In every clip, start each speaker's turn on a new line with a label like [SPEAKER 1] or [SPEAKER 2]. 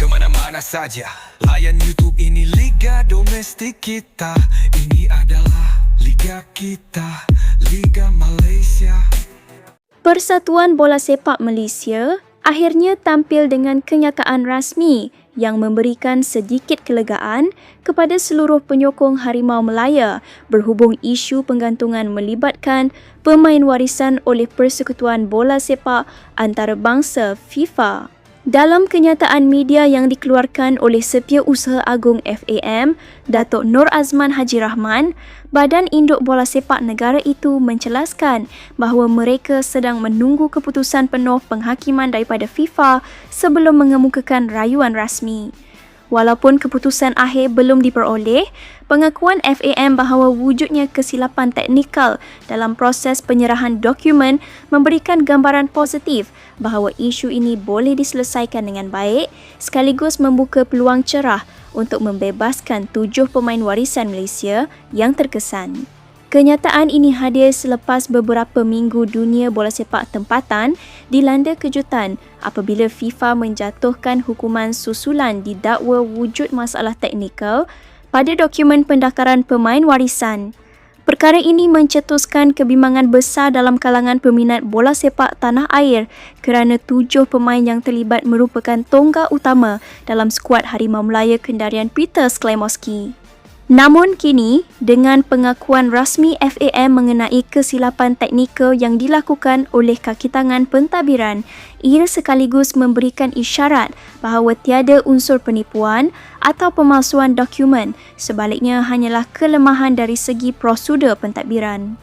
[SPEAKER 1] Kemana-mana saja. Layan YouTube ini Liga Domestik kita. Ini adalah Liga kita Liga Malaysia.
[SPEAKER 2] Persatuan Bola Sepak Malaysia akhirnya tampil dengan kenyataan rasmi yang memberikan sedikit kelegaan kepada seluruh penyokong Harimau Melaya berhubung isu penggantungan melibatkan pemain warisan oleh Persekutuan Bola Sepak Antarabangsa FIFA. Dalam kenyataan media yang dikeluarkan oleh Setiausaha Agung FAM, Datuk Nur Azman Haji Rahman, Badan Induk Bola Sepak Negara itu menjelaskan bahawa mereka sedang menunggu keputusan penuh penghakiman daripada FIFA sebelum mengemukakan rayuan rasmi. Walaupun keputusan akhir belum diperoleh, pengakuan FAM bahawa wujudnya kesilapan teknikal dalam proses penyerahan dokumen memberikan gambaran positif bahawa isu ini boleh diselesaikan dengan baik sekaligus membuka peluang cerah untuk membebaskan tujuh pemain warisan Malaysia yang terkesan. Kenyataan ini hadir selepas beberapa minggu dunia bola sepak tempatan dilanda kejutan apabila FIFA menjatuhkan hukuman susulan didakwa wujud masalah teknikal pada dokumen pendaftaran pemain warisan. Perkara ini mencetuskan kebimbangan besar dalam kalangan peminat bola sepak tanah air kerana tujuh pemain yang terlibat merupakan tonggak utama dalam skuad Harimau Melaya Kendarian Peter Sklemoski. Namun kini, dengan pengakuan rasmi FAM mengenai kesilapan teknikal yang dilakukan oleh kaki tangan pentadbiran, ia sekaligus memberikan isyarat bahawa tiada unsur penipuan atau pemalsuan dokumen, sebaliknya hanyalah kelemahan dari segi prosedur pentadbiran.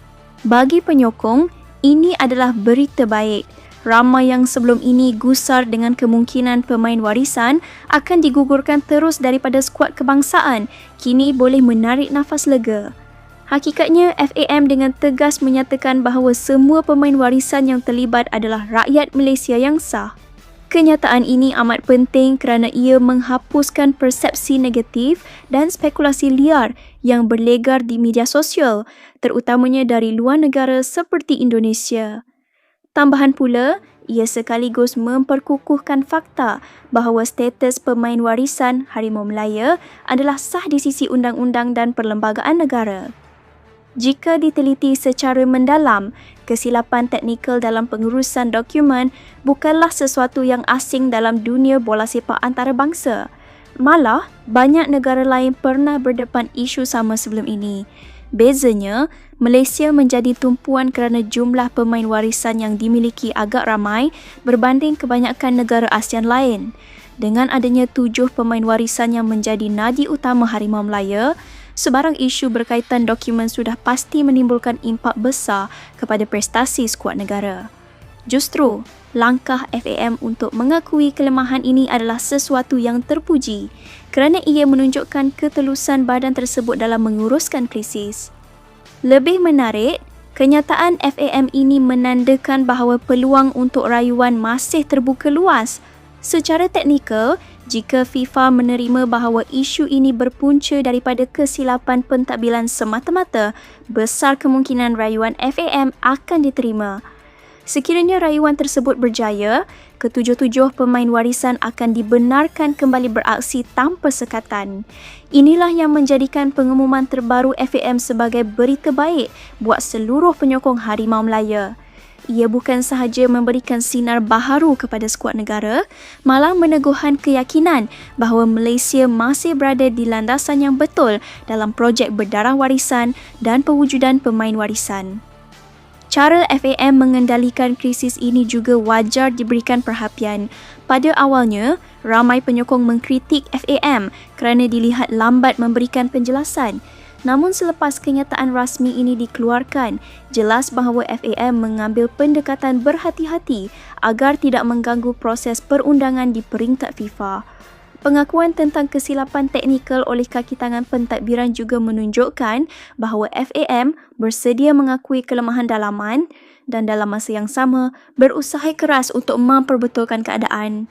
[SPEAKER 2] Bagi penyokong, ini adalah berita baik ramai yang sebelum ini gusar dengan kemungkinan pemain warisan akan digugurkan terus daripada skuad kebangsaan, kini boleh menarik nafas lega. Hakikatnya, FAM dengan tegas menyatakan bahawa semua pemain warisan yang terlibat adalah rakyat Malaysia yang sah. Kenyataan ini amat penting kerana ia menghapuskan persepsi negatif dan spekulasi liar yang berlegar di media sosial, terutamanya dari luar negara seperti Indonesia. Tambahan pula, ia sekaligus memperkukuhkan fakta bahawa status pemain warisan Harimau Melaya adalah sah di sisi undang-undang dan perlembagaan negara. Jika diteliti secara mendalam, kesilapan teknikal dalam pengurusan dokumen bukanlah sesuatu yang asing dalam dunia bola sepak antarabangsa. Malah, banyak negara lain pernah berdepan isu sama sebelum ini. Bezanya, Malaysia menjadi tumpuan kerana jumlah pemain warisan yang dimiliki agak ramai berbanding kebanyakan negara ASEAN lain. Dengan adanya tujuh pemain warisan yang menjadi nadi utama Harimau Melaya, sebarang isu berkaitan dokumen sudah pasti menimbulkan impak besar kepada prestasi skuad negara. Justru, langkah FAM untuk mengakui kelemahan ini adalah sesuatu yang terpuji kerana ia menunjukkan ketelusan badan tersebut dalam menguruskan krisis. Lebih menarik, kenyataan FAM ini menandakan bahawa peluang untuk rayuan masih terbuka luas. Secara teknikal, jika FIFA menerima bahawa isu ini berpunca daripada kesilapan pentadbiran semata-mata, besar kemungkinan rayuan FAM akan diterima. Sekiranya rayuan tersebut berjaya, ketujuh-tujuh pemain warisan akan dibenarkan kembali beraksi tanpa sekatan. Inilah yang menjadikan pengumuman terbaru FAM sebagai berita baik buat seluruh penyokong Harimau Melaya. Ia bukan sahaja memberikan sinar baharu kepada skuad negara, malah meneguhkan keyakinan bahawa Malaysia masih berada di landasan yang betul dalam projek berdarah warisan dan pewujudan pemain warisan. Cara FAM mengendalikan krisis ini juga wajar diberikan perhatian. Pada awalnya, ramai penyokong mengkritik FAM kerana dilihat lambat memberikan penjelasan. Namun selepas kenyataan rasmi ini dikeluarkan, jelas bahawa FAM mengambil pendekatan berhati-hati agar tidak mengganggu proses perundangan di peringkat FIFA. Pengakuan tentang kesilapan teknikal oleh kaki tangan pentadbiran juga menunjukkan bahawa FAM bersedia mengakui kelemahan dalaman dan dalam masa yang sama berusaha keras untuk memperbetulkan keadaan.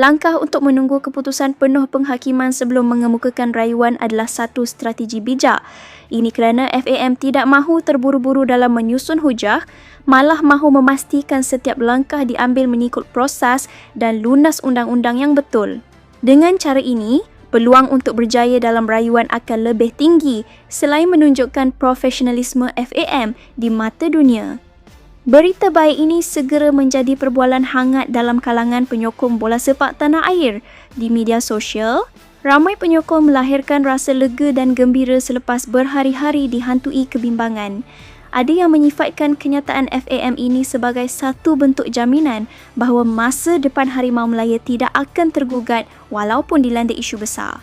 [SPEAKER 2] Langkah untuk menunggu keputusan penuh penghakiman sebelum mengemukakan rayuan adalah satu strategi bijak. Ini kerana FAM tidak mahu terburu-buru dalam menyusun hujah, malah mahu memastikan setiap langkah diambil mengikut proses dan lunas undang-undang yang betul. Dengan cara ini, peluang untuk berjaya dalam rayuan akan lebih tinggi selain menunjukkan profesionalisme FAM di mata dunia. Berita baik ini segera menjadi perbualan hangat dalam kalangan penyokong bola sepak tanah air. Di media sosial, ramai penyokong melahirkan rasa lega dan gembira selepas berhari-hari dihantui kebimbangan. Ada yang menyifatkan kenyataan FAM ini sebagai satu bentuk jaminan bahawa masa depan Harimau Melaya tidak akan tergugat walaupun dilanda isu besar.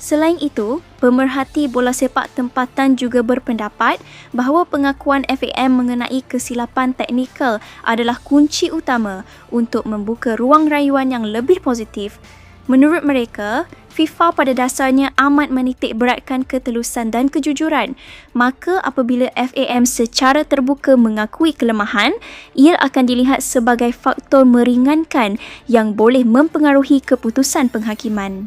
[SPEAKER 2] Selain itu, pemerhati bola sepak tempatan juga berpendapat bahawa pengakuan FAM mengenai kesilapan teknikal adalah kunci utama untuk membuka ruang rayuan yang lebih positif. Menurut mereka, FIFA pada dasarnya amat menitik beratkan ketelusan dan kejujuran. Maka apabila FAM secara terbuka mengakui kelemahan, ia akan dilihat sebagai faktor meringankan yang boleh mempengaruhi keputusan penghakiman.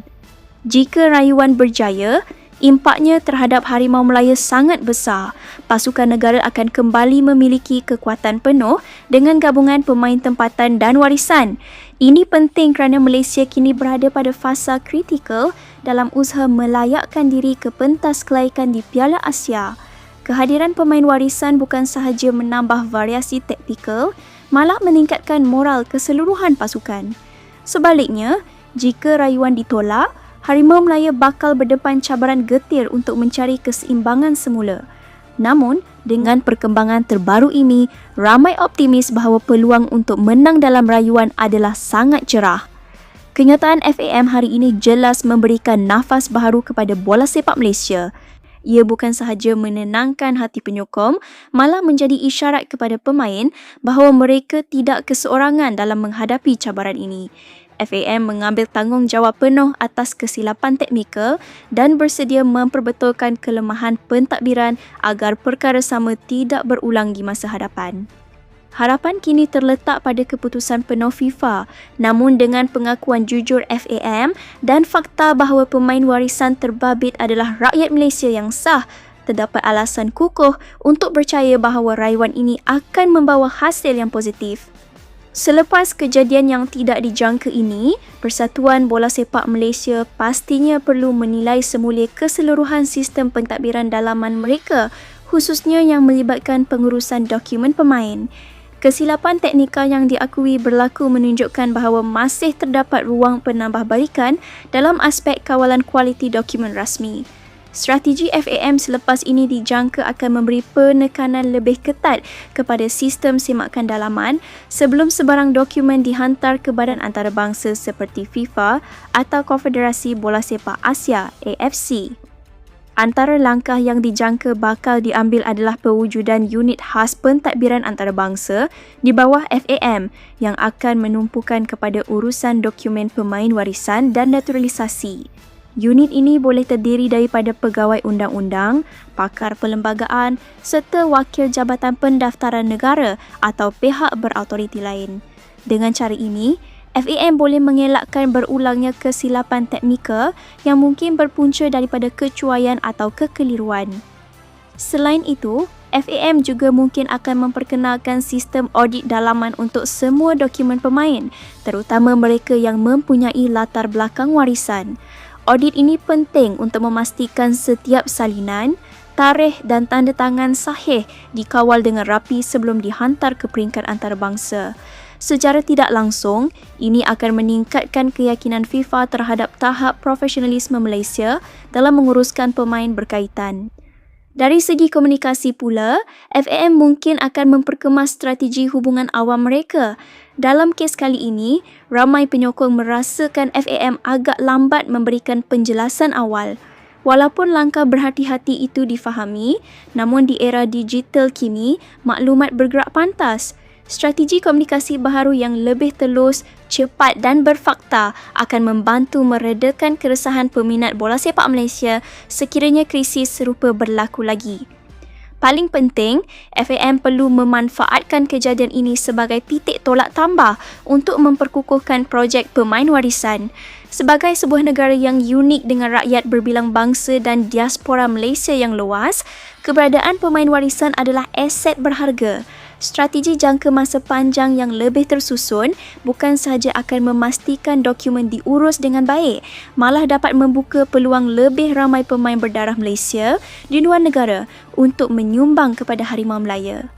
[SPEAKER 2] Jika rayuan berjaya, impaknya terhadap Harimau Melaya sangat besar. Pasukan negara akan kembali memiliki kekuatan penuh dengan gabungan pemain tempatan dan warisan. Ini penting kerana Malaysia kini berada pada fasa kritikal dalam usaha melayakkan diri ke pentas kelaikan di Piala Asia. Kehadiran pemain warisan bukan sahaja menambah variasi taktikal, malah meningkatkan moral keseluruhan pasukan. Sebaliknya, jika rayuan ditolak, Harimau Melaya bakal berdepan cabaran getir untuk mencari keseimbangan semula. Namun, dengan perkembangan terbaru ini, ramai optimis bahawa peluang untuk menang dalam rayuan adalah sangat cerah. Kenyataan FAM hari ini jelas memberikan nafas baharu kepada bola sepak Malaysia. Ia bukan sahaja menenangkan hati penyokong, malah menjadi isyarat kepada pemain bahawa mereka tidak keseorangan dalam menghadapi cabaran ini. FAM mengambil tanggungjawab penuh atas kesilapan teknikal dan bersedia memperbetulkan kelemahan pentadbiran agar perkara sama tidak berulang di masa hadapan. Harapan kini terletak pada keputusan penuh FIFA namun dengan pengakuan jujur FAM dan fakta bahawa pemain warisan terbabit adalah rakyat Malaysia yang sah terdapat alasan kukuh untuk percaya bahawa rayuan ini akan membawa hasil yang positif. Selepas kejadian yang tidak dijangka ini, Persatuan Bola Sepak Malaysia pastinya perlu menilai semula keseluruhan sistem pentadbiran dalaman mereka khususnya yang melibatkan pengurusan dokumen pemain. Kesilapan teknikal yang diakui berlaku menunjukkan bahawa masih terdapat ruang penambahbaikan dalam aspek kawalan kualiti dokumen rasmi. Strategi FAM selepas ini dijangka akan memberi penekanan lebih ketat kepada sistem semakan dalaman sebelum sebarang dokumen dihantar ke badan antarabangsa seperti FIFA atau Konfederasi Bola Sepak Asia AFC. Antara langkah yang dijangka bakal diambil adalah pewujudan unit khas pentadbiran antarabangsa di bawah FAM yang akan menumpukan kepada urusan dokumen pemain warisan dan naturalisasi. Unit ini boleh terdiri daripada pegawai undang-undang, pakar perlembagaan serta wakil jabatan pendaftaran negara atau pihak berautoriti lain. Dengan cara ini, FAM boleh mengelakkan berulangnya kesilapan teknikal yang mungkin berpunca daripada kecuaian atau kekeliruan. Selain itu, FAM juga mungkin akan memperkenalkan sistem audit dalaman untuk semua dokumen pemain, terutama mereka yang mempunyai latar belakang warisan. Audit ini penting untuk memastikan setiap salinan, tarikh dan tanda tangan sahih dikawal dengan rapi sebelum dihantar ke peringkat antarabangsa. Secara tidak langsung, ini akan meningkatkan keyakinan FIFA terhadap tahap profesionalisme Malaysia dalam menguruskan pemain berkaitan. Dari segi komunikasi pula, FAM mungkin akan memperkemas strategi hubungan awam mereka. Dalam kes kali ini, ramai penyokong merasakan FAM agak lambat memberikan penjelasan awal. Walaupun langkah berhati-hati itu difahami, namun di era digital kini, maklumat bergerak pantas. Strategi komunikasi baharu yang lebih telus, cepat dan berfakta akan membantu meredakan keresahan peminat bola sepak Malaysia sekiranya krisis serupa berlaku lagi. Paling penting, FAM perlu memanfaatkan kejadian ini sebagai titik tolak tambah untuk memperkukuhkan projek pemain warisan. Sebagai sebuah negara yang unik dengan rakyat berbilang bangsa dan diaspora Malaysia yang luas, keberadaan pemain warisan adalah aset berharga. Strategi jangka masa panjang yang lebih tersusun bukan sahaja akan memastikan dokumen diurus dengan baik, malah dapat membuka peluang lebih ramai pemain berdarah Malaysia di luar negara untuk menyumbang kepada Harimau Melaya.